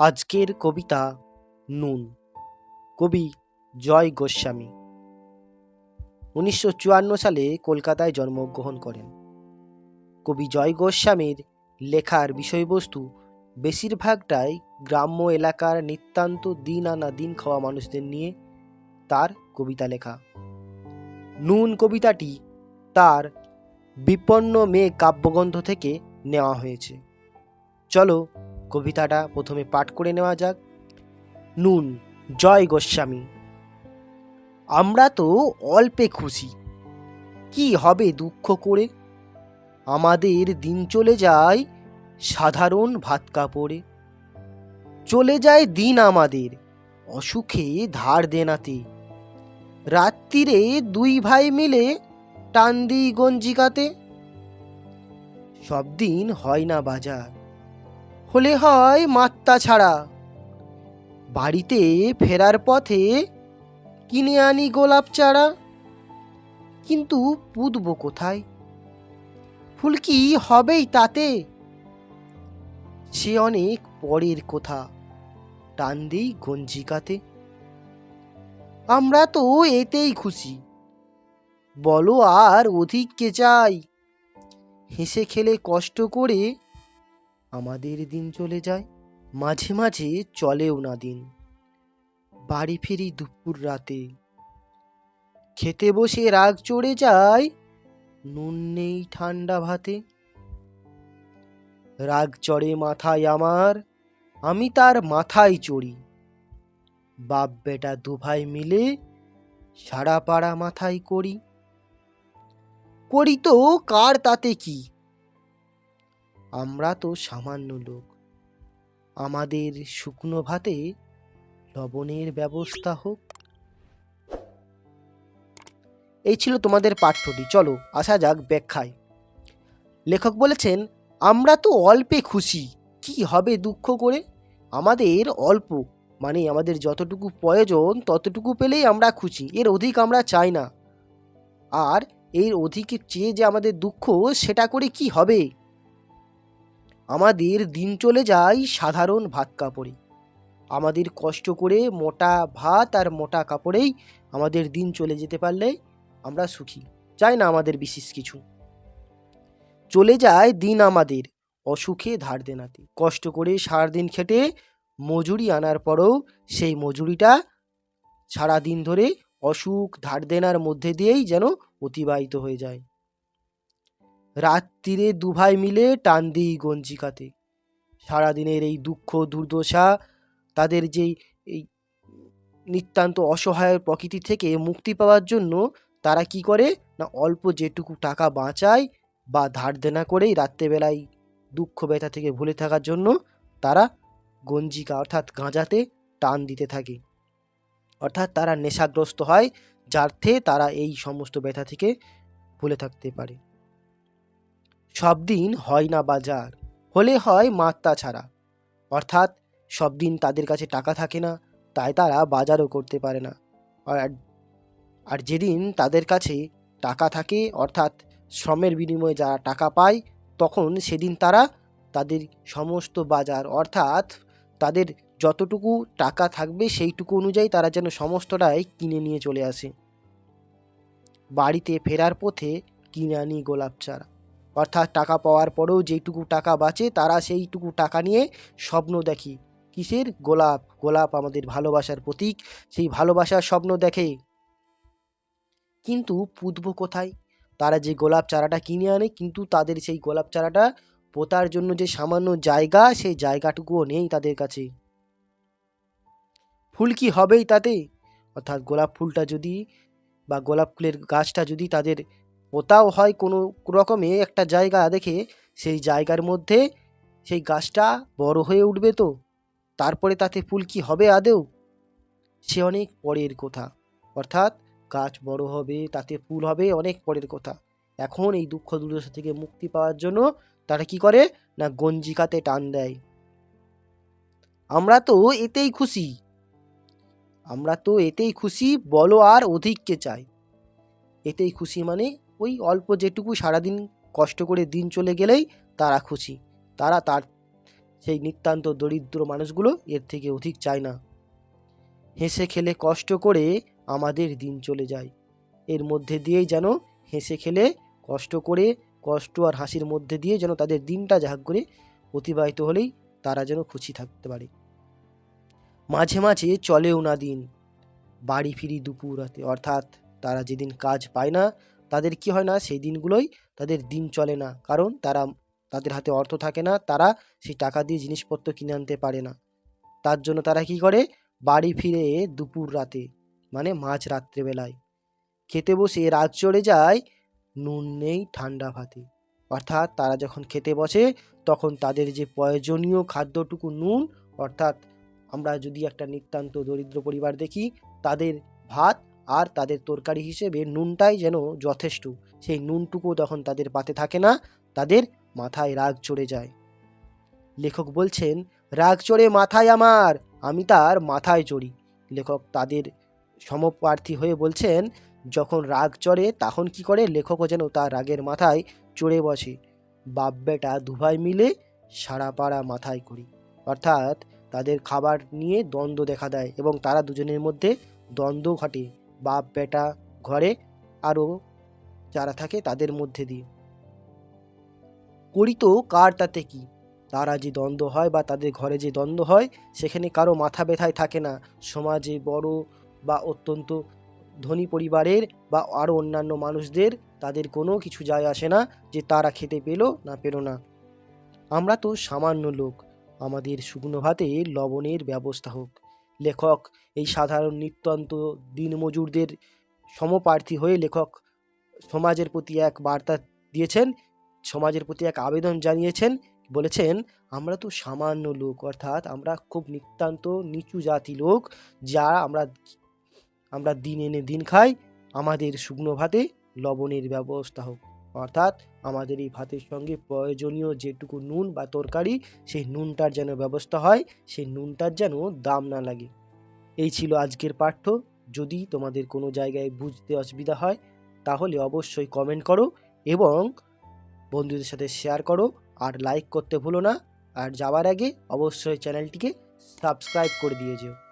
আজকের কবিতা নুন। কবি জয় গোস্বামী। উনিশশো চুয়ান্ন সালে কলকাতায় জন্মগ্রহণ করেন। কবি জয় গোস্বামীর লেখার বিষয়বস্তু বেশিরভাগটাই গ্রাম্য এলাকার নিতান্ত দিন আনা দিন খাওয়া মানুষদের নিয়ে তার কবিতা লেখা। নুন কবিতাটি তার বিপন্ন মেয়ে কাব্যগ্রন্থ থেকে নেওয়া হয়েছে। চলো কবিতাটা প্রথমে পাঠ করে নেওয়া যাক। নুন, জয় গোস্বামী। আমরা তো অল্পে খুশি। কি হবে দুঃখ করে? আমাদের দিন চলে যায় সাধারণ ভাত কাপড়ে। চলে যায় দিন আমাদের, অসুখে ধার দেনাতে। রাত্রিরে দুই ভাই মিলে টান দিই গঞ্জিকাতে। সব দিন হয় না বাজার। হলে হয় মাত্তা ছাড়া। বাড়িতে ফেরার পথে কিনে আনি গোলাপ চারা। কিন্তু পুঁতব কোথায়? ফুল কি হবেই তাতে? সে অনেক পরের কথা। টান দিই গঞ্জিকাতে। আমরা তো এতেই খুশি। বলো আর অধিক কে চাই? হেসে খেলে কষ্ট করে আমাদের দিন চলে যায়, মাঝে মাঝে চলেও না দিন। বাড়ি ফিরি দুপুর রাতে। খেতে বসে রাগ চড়ে যায়, নুন নেই ঠান্ডা ভাতে। রাগ চড়ে মাথায় আমার, আমি তার মাথায় চড়ি। বাপ বেটা দুভাই মিলে সারা পাড়া মাথায় করি। করি তো কার তাতে কি? আমরা তো সামান্য লোক। আমাদের শুকনো ভাতে লবণের ব্যবস্থা হোক। এই ছিল তোমাদের পাঠ্যটি চলো, আসা যাক ব্যাখ্যায়। লেখক বলেছেন, আমরা তো অল্পে খুশি। কি হবে দুঃখ করে? আমাদের অল্প। মানে আমাদের যতটুকু প্রয়োজন, ততটুকু পেলেই আমরা খুশি। এর অধিক আমরা চাই না। আর এর অধিকের চেয়ে যে আমাদের দুঃখ, সেটা করে কি হবে? আমাদের দিন চলে যায় সাধারণ ভাত কাপড়ে। আমাদের কষ্ট করে মোটা ভাত আর মোটা কাপড়েই আমাদের দিন চলে যেতে পারলে আমরা সুখী। চাই না আমাদের বিশেষ কিছু। চলে যায় দিন আমাদের, অসুখে ধার দেনাতে। কষ্ট করে সারাদিন খেটে মজুরি আনার পরেও সেই মজুরিটা সারাদিন ধরে অসুখ ধার দেনার মধ্যে দিয়েই যেন অতিবাহিত হয়ে যায়। রাত্রিরে দুভাই মিলে টান দিই গঞ্জিকাতে। সারাদিনের এই দুঃখ, দুর্দশা, তাদের যেই এই নিতান্ত অসহায় প্রকৃতি থেকে মুক্তি পাওয়ার জন্য তারা কি করে? না, অল্প যেটুকু টাকা বাঁচায় বা ধার দেনা করেই রাত্রেবেলায় দুঃখ ব্যথা থেকে ভুলে থাকার জন্য তারা গঞ্জিকা অর্থাৎ গাঁজাতে টান দিতে থাকে। অর্থাৎ তারা নেশাগ্রস্ত হয় যাতে তারা এই সমস্ত ব্যথা থেকে ভুলে থাকতে পারে। সব দিন হয় না বাজার, হলে হয় মাত্রা ছাড়া। অর্থাৎ সব দিন তাদের কাছে টাকা থাকে না, তাই তারা বাজারও করতে পারে না। আর আর যেদিন তাদের কাছে টাকা থাকে, অর্থাৎ শ্রমের বিনিময়ে যারা টাকা পায়, তখন সেদিন তারা তাদের সমস্ত বাজার, অর্থাৎ তাদের যতটুকু টাকা থাকবে সেইটুকু অনুযায়ী তারা যেন সমস্তটাই কিনে নিয়ে চলে আসে। বাড়িতে ফেরার পথে কিনে আনি গোলাপ চারা। অর্থাৎ টাকা পাওয়ার পরেও যেইটুকু টাকা বাঁচে, তারা সেইটুকু টাকা নিয়ে স্বপ্ন দেখে। কিসের? গোলাপ। গোলাপ আমাদের ভালোবাসার প্রতীক। সেই ভালোবাসার স্বপ্ন দেখে। কিন্তু পুঁতব কোথায়? তারা যে গোলাপ চারাটা কিনে আনে, কিন্তু তাদের সেই গোলাপ চারাটা পোতার জন্য যে সামান্য জায়গা, সেই জায়গাটুকুও নেই তাদের কাছে। ফুল কি হবেই তাতে? অর্থাৎ গোলাপ ফুলটা যদি বা গোলাপ ফুলের গাছটা যদি তাদের পোতাও হয় কোনো রকমে একটা জায়গা দেখে সেই জায়গার মধ্যে সেই গাছটা বড় হয়ে উঠবে তো, তারপরে তাতে ফুল কি হবে আদেও সে অনেক পরের কথা। অর্থাৎ গাছ বড় হবে, তাতে ফুল হবে, অনেক পরের কথা। এখন এই দুঃখ দুর্দশা থেকে মুক্তি পাওয়ার জন্য তারা কি করে? না গঞ্জিকাতে টান দেয়। আমরা তো এতেই খুশি। আমরা তো এতেই খুশি, বলো আর অধিককে চাই। এতেই খুশি মানে ওই অল্প যেটুকু সারাদিন কষ্ট করে দিন চলে গেলেই তারা খুশি। তারা তার সেই নিতান্ত দরিদ্র মানুষগুলো এর থেকে অধিক চায় না। হেসে খেলে কষ্ট করে আমাদের দিন চলে যায়। এর মধ্যে দিয়েই যেন হেসে খেলে কষ্ট করে, কষ্ট আর হাসির মধ্যে দিয়ে যেন তাদের দিনটা যা করে অতিবাহিত হলেই তারা যেন খুশি থাকতে পারে। মাঝে মাঝে চলেও না দিন। বাড়ি ফিরি দুপুর রাতে। অর্থাৎ তারা যেদিন কাজ পায় না তাদের কি হয় না, সেই দিনগুলোই তাদের দিন চলে না। কারণ তারা, তাদের হাতে অর্থ থাকে না, তারা সেই টাকা দিয়ে জিনিসপত্র কিনে আনতে পারে না। তার জন্য তারা কি করে? বাড়ি ফিরে দুপুর রাতে মানে মাঝ রাত্রেবেলায়। খেতে বসে রাত চড়ে যায় নুন নেই, ঠান্ডা ভাতে। অর্থাৎ তারা যখন খেতে বসে, তখন তাদের যে প্রয়োজনীয় খাদ্যটুকু নুন, অর্থাৎ আমরা যদি একটা নিতান্ত দরিদ্র পরিবার দেখি, তাদের ভাত আর তাদের তরকারি হিসেবে নুনটাই যেন যথেষ্ট। সেই নুনটুকু তখন তাদের পাতে থাকে না, তাদের মাথায় রাগ চড়ে যায়। লেখক বলছেন, রাগ চড়ে মাথায় আমার, আমি তার মাথায় চড়ি। লেখক তাদের সমপ্রার্থী হয়ে বলছেন, যখন রাগ চড়ে, তখন কি করে লেখকও যেন তার রাগের মাথায় চড়ে বসে? বাপ বেটা দুভাই মিলে সারা পাড়া মাথায় করি। অর্থাৎ তাদের খাবার নিয়ে দ্বন্দ্ব দেখা দেয় এবং তারা দুজনের মধ্যে দ্বন্দ্ব ঘটে। বাপ, বেটা ঘরে আরও যারা থাকে তাদের মধ্যে দিয়ে। করি তো কার তাতে কি? তারা যে দ্বন্দ্ব হয় বা তাদের ঘরে যে দ্বন্দ্ব হয়, সেখানে কারও মাথা ব্যথায় থাকে না। সমাজে বড় বা অত্যন্ত ধনী পরিবারের বা আরও অন্যান্য মানুষদের তাদের কোনো কিছু যায় আসে না যে তারা খেতে পেল না পেল না। আমরা তো সামান্য লোক। আমাদের শুকনো ভাতে লবণের ব্যবস্থা হোক। লেখক, এই সাধারণ নিত্যন্ত দিনমজুরদের সমপ্রার্থী হয়ে লেখক সমাজের প্রতি এক বার্তা দিয়েছেন, সমাজের প্রতি এক আবেদন জানিয়েছেন, বলেছেন, আমরা তো সামান্য লোক, অর্থাৎ আমরা খুব নিতান্ত নিচু জাতি লোক, যা আমরা আমরা দিন এনে দিন খাই, আমাদের শুকনো ভাতে লবণের ব্যবস্থা হোক। অর্থাৎ আমাদের এই ভাতের সঙ্গে প্রয়োজনীয় যেটুকু নুন বা তরকারি, সেই নুনটার যেন ব্যবস্থা হয়, সেই নুনটার যেন দাম না লাগে। এই ছিল আজকের পাঠ্য। যদি তোমাদের কোনো জায়গায় বুঝতে অসুবিধা হয়, তাহলে অবশ্যই কমেন্ট করো এবং বন্ধুদের সাথে শেয়ার করো আর লাইক করতে ভুলো না। আর যাওয়ার আগে অবশ্যই চ্যানেলটিকে সাবস্ক্রাইব করে দিয়ে যেও।